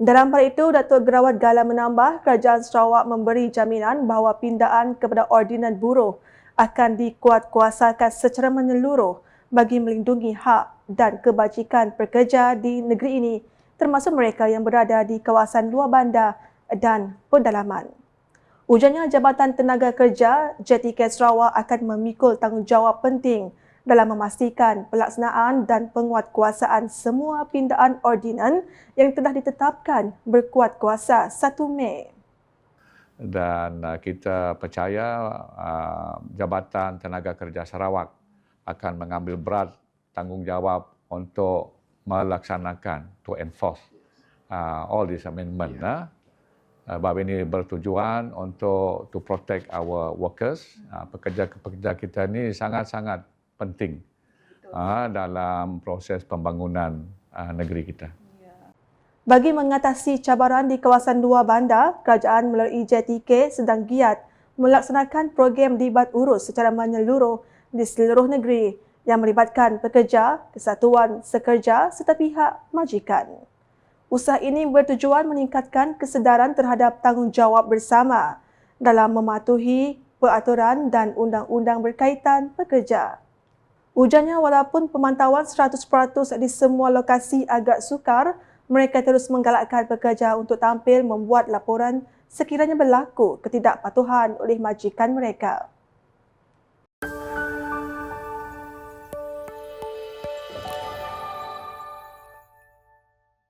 Dalam hal itu, Datuk Gerawat Gala menambah Kerajaan Sarawak memberi jaminan bahawa pindaan kepada ordinan buruh akan dikuatkuasakan secara menyeluruh bagi melindungi hak dan kebajikan pekerja di negeri ini termasuk mereka yang berada di kawasan luar bandar dan pendalaman. Ujarnya Jabatan Tenaga Kerja JTK Sarawak akan memikul tanggungjawab penting dalam memastikan pelaksanaan dan penguatkuasaan semua pindaan ordinan yang telah ditetapkan berkuat kuasa 1 Mei. Dan uh, kita percaya uh, Jabatan Tenaga Kerja Sarawak akan mengambil berat tanggungjawab untuk melaksanakan to enforce uh, all these amendment. Yeah. Uh, bab ini bertujuan untuk to protect our workers. Uh, pekerja-pekerja kita ini sangat-sangat penting uh, dalam proses pembangunan uh, negeri kita. Ya. Bagi mengatasi cabaran di kawasan luar bandar, kerajaan melalui JTK sedang giat melaksanakan program libat urus secara menyeluruh di seluruh negeri yang melibatkan pekerja, kesatuan sekerja serta pihak majikan. Usaha ini bertujuan meningkatkan kesedaran terhadap tanggungjawab bersama dalam mematuhi peraturan dan undang-undang berkaitan pekerja. Ujarnya walaupun pemantauan 100% di semua lokasi agak sukar, mereka terus menggalakkan pekerja untuk tampil membuat laporan sekiranya berlaku ketidakpatuhan oleh majikan mereka.